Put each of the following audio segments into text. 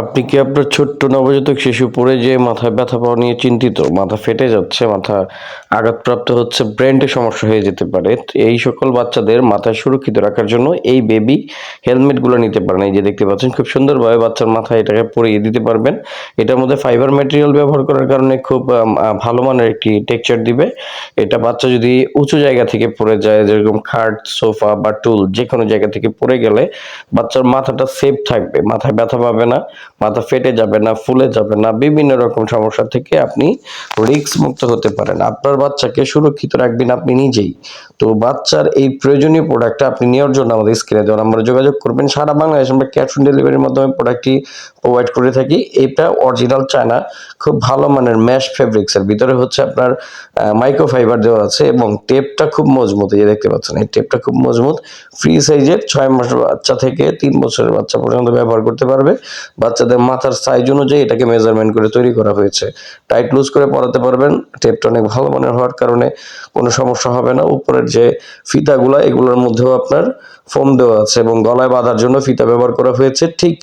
আপনি কি আপনার ছোট্ট নবজাতক শিশু পড়ে যেয়ে মাথায় ব্যথা পাওয়া নিয়ে চিন্তিত? মাথা ফেটে যাচ্ছে, মাথা আঘাতপ্রাপ্ত হচ্ছে ব্রেন্ডে সমস্যা হয়ে যেতে পারে। এই সকল বাচ্চাদের মাথা সুরক্ষিত রাখার জন্য এই বেবি হেলমেটগুলো নিতে পারেন। এই যে দেখতে পাচ্ছেন, খুব সুন্দরভাবে বাচ্চার মাথায় এটাকে পরিয়ে দিতে পারবেন। এটার মধ্যে ফাইবার ম্যাটেরিয়াল ব্যবহার করার কারণে খুব ভালো মানের একটি টেক্সচার দিবে। এটা বাচ্চা যদি উঁচু জায়গা থেকে পড়ে যায়, যেরকম খাট, সোফা বা টুল যে কোনো জায়গা থেকে পড়ে গেলে বাচ্চার মাথাটা সেফ থাকবে, মাথায় ব্যথা পাবে না। মাথা ফেটে যাবে না, ফুলে যাবে না, বিভিন্ন রকম সমস্যা থেকে আপনি রিক্স মুক্ত হতে পারেন। আপনার বাচ্চাকে সুরক্ষিত রাখবেন আপনি নিজেই। তো বাচ্চার এই প্রয়োজনীয় প্রোডাক্টটা আপনি নেওয়ার জন্য আমাদের স্ক্রিনে দেওয়ার আমরা যোগাযোগ করবেন। সারা বাংলাদেশ আমরা ক্যাশ অন ডেলিভারির মাধ্যমে প্রোডাক্টটি প্রোভাইড করে থাকি। এটা অরিজিনাল চায়না খুব ভালো মানের ম্যাশ ফেব্রিক্সের ভিতরে হচ্ছে আপনার মাইক্রো ফাইবার দেওয়া আছে এবং টেপটা খুব মজবুত, এই দেখতে পাচ্ছেন, এই টেপটা খুব মজবুত। ফ্রি সাইজের ছয় মাসের বাচ্চা থেকে তিন বছরের বাচ্চা পর্যন্ত ব্যবহার করতে পারবে। বাচ্চাদের মাথার সাইজ অনুযায়ী এটাকে মেজারমেন্ট করে তৈরি করা হয়েছে। টাইট লুজ করে পরাতে পারবেন টেপটা অনেক ভালো মানের হওয়ার কারণে কোনো সমস্যা হবে না। উপরের যে ফিতাগুলো, এগুলোর মধ্যেও আপনার ফোম দেওয়া আছে এবং গলায় বাঁধার জন্য ফিতা ব্যবহার করা হয়েছে। ঠিক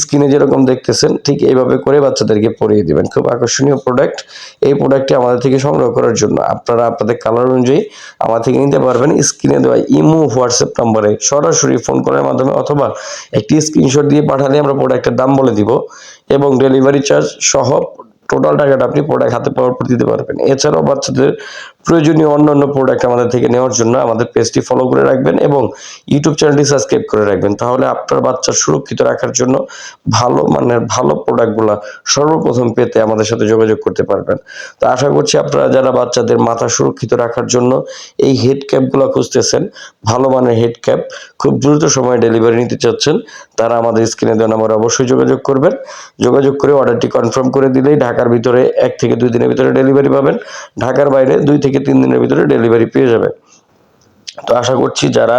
স্কিনে যেরকম দেখতেছেন, ঠিক এইভাবে করে বাচ্চাদেরকে পরিয়ে দিবেন। খুব আকর্ষণীয় প্রোডাক্ট এই প্রোডাক্টটি আমাদের থেকে সংগ্রহ করার জন্য আপনারা আপনাদের কালার অনুযায়ী আমার থেকে নিতে পারবেন। স্ক্রিনে দেওয়া ইমো হোয়াটসঅ্যাপ নম্বরে সরাসরি ফোন করার মাধ্যমে অথবা একটি স্ক্রিনশট দিয়ে পাঠালে আমরা প্রোডাক্টের দাম বলে দিব এবং ডেলিভারি চার্জ সহ টোটাল টাকাটা আপনি প্রোডাক্ট হাতে পাওয়ার পর দিতে পারবেন। এছাড়াও বাচ্চাদের প্রয়োজনীয় অন্যান্য প্রোডাক্ট আমাদের থেকে নেওয়ার জন্য আমাদের পেজটি ফলো করে রাখবেন এবং ইউটিউব চ্যানেলটি সাবস্ক্রাইব করে রাখবেন। তাহলে আপনার বাচ্চা সুরক্ষিত রাখার জন্য ভালো মানের ভালো প্রোডাক্টগুলো সর্বপ্রথম পেতে আমাদের সাথে যোগাযোগ করতে পারবেন। তো আশা করছি আপনারা যারা বাচ্চাদের মাথা সুরক্ষিত রাখার জন্য এই হেড ক্যাপগুলো খুঁজতেছেন, ভালো মানের হেড ক্যাপ খুব দ্রুত সময়ে ডেলিভারি নিতে চাচ্ছেন, তারা আমাদের স্ক্রিনে দেওয়া নাম্বারে অবশ্যই যোগাযোগ করবেন। যোগাযোগ করে অর্ডারটি কনফার্ম করে দিলেই ঢাকার ভিতরে এক থেকে দুই দিনের ভিতরে ডেলিভারি পাবেন। ঢাকার বাইরে দুই থেকে তিন দিনের ভিতরে ডেলিভারি পেয়ে যাবে। তো আশা করছি যারা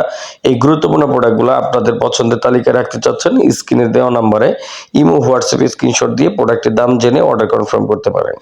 এই গুরুত্বপূর্ণ প্রোডাক্টগুলো আপনাদের পছন্দের তালিকায় রাখতে চাচ্ছেন, স্ক্রিনে দেওয়া নাম্বারে ইমো, হোয়াটসঅ্যাপে স্ক্রিনশট দিয়ে প্রোডাক্টের দাম জেনে অর্ডার কনফার্ম করতে পারেন।